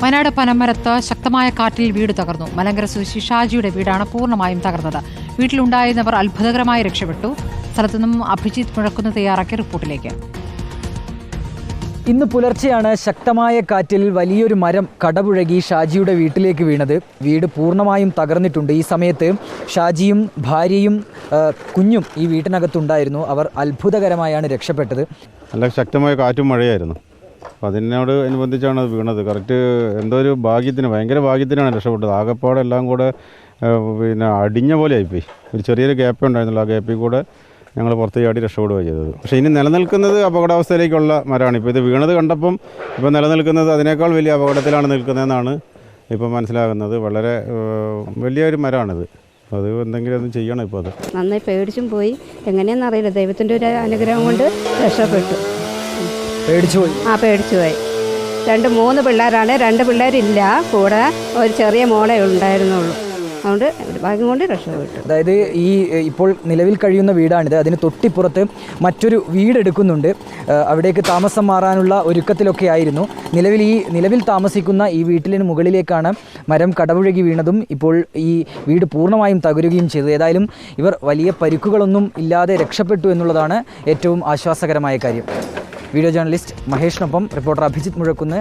വയനാട് പനമരത്ത് ശക്തമായ കാറ്റിൽ വീട് തകർന്നു. മലങ്കര സ്വദേശി ഷാജിയുടെ വീടാണ് പൂർണമായും തകർന്നത്. വീട്ടിലുണ്ടായിരുന്നവർ അത്ഭുതകരമായി രക്ഷപ്പെട്ടു. സ്ഥലത്തുനിന്നും അഭിജിത്ത് മുഴക്കുന്ന തയ്യാറാക്കിയ റിപ്പോർട്ടിലേക്ക്. ഇന്ന് പുലർച്ചെയാണ് ശക്തമായ കാറ്റിൽ വലിയൊരു മരം കടപുഴകി ഷാജിയുടെ വീട്ടിലേക്ക് വീണത്. വീട് പൂർണമായും തകർന്നിട്ടുണ്ട്. ഈ സമയത്ത് ഷാജിയും ഭാര്യയും കുഞ്ഞും ഈ വീട്ടിനകത്തുണ്ടായിരുന്നു. അവർ അത്ഭുതകരമായാണ് രക്ഷപ്പെട്ടത്. നല്ല ശക്തമായ കാറ്റും മഴയായിരുന്നു. അപ്പോൾ അതിനോട് അനുബന്ധിച്ചാണ് അത് വീണത്. കറക്റ്റ് എന്തോ ഒരു ഭാഗ്യത്തിന് ഭയങ്കര ഭാഗ്യത്തിനാണ് രക്ഷപ്പെട്ടത്. ആകെപ്പാടെ എല്ലാം കൂടെ പിന്നെ അടിഞ്ഞ പോലെ ആയിപ്പോയി. ഒരു ചെറിയൊരു ഗ്യാപ്പ് ഉണ്ടായിരുന്നുള്ളൂ ആ ഗ്യാപ്പിൽ കൂടെ ഞങ്ങൾ പുറത്ത് ചാടി രക്ഷപ്പെടുകയാണ് ചെയ്തത്. പക്ഷേ ഇനി നിലനിൽക്കുന്നത് അപകടാവസ്ഥയിലേക്കുള്ള മരമാണ് ഇപ്പോൾ ഇത് വീണത് കണ്ടപ്പം ഇപ്പോൾ നിലനിൽക്കുന്നത് അതിനേക്കാൾ വലിയ അപകടത്തിലാണ് നിൽക്കുന്നതെന്നാണ് ഇപ്പോൾ മനസ്സിലാകുന്നത്. വളരെ വലിയൊരു മരമാണിത് അത് എന്തെങ്കിലും ഒന്നും ചെയ്യണം ഇപ്പോൾ അത്. നന്നായി പേടിച്ചും പോയി. എങ്ങനെയാണെന്നറിയില്ല ദൈവത്തിന്റെ ഒരു അനുഗ്രഹം കൊണ്ട് രക്ഷപ്പെട്ടു. പേടിച്ചുപോയി. ആ പേടിച്ചുപോയി. രണ്ട് മൂന്ന് പിള്ളേരാണ് രണ്ട് പിള്ളേരില്ല. കൂടെ ഒരു ചെറിയ മോളെ ഉണ്ടായിരുന്നുള്ളൂ. അതുകൊണ്ട് ഭാഗ്യം കൊണ്ട് രക്ഷപ്പെട്ടു. അതായത് ഈ ഇപ്പോൾ നിലവിൽ കഴിയുന്ന വീടാണിത്. അതിന് തൊട്ടിപ്പുറത്ത് മറ്റൊരു വീടെടുക്കുന്നുണ്ട്. അവിടേക്ക് താമസം മാറാനുള്ള ഒരുക്കത്തിലൊക്കെ ആയിരുന്നു. നിലവിൽ ഈ നിലവിൽ താമസിക്കുന്ന ഈ വീട്ടിലിന് മുകളിലേക്കാണ് മരം കടപുഴകി വീണതും ഇപ്പോൾ ഈ വീട് പൂർണമായും തകരുകയും ചെയ്തത്. ഏതായാലും ഇവർ വലിയ പരിക്കുകളൊന്നും ഇല്ലാതെ രക്ഷപ്പെട്ടു എന്നുള്ളതാണ് ഏറ്റവും ആശ്വാസകരമായ കാര്യം. വീഡിയോ ജേർണലിസ്റ്റ് മഹേഷിനൊപ്പം റിപ്പോർട്ടർ അഭിജിത്ത് മുഴക്കുന്ന്.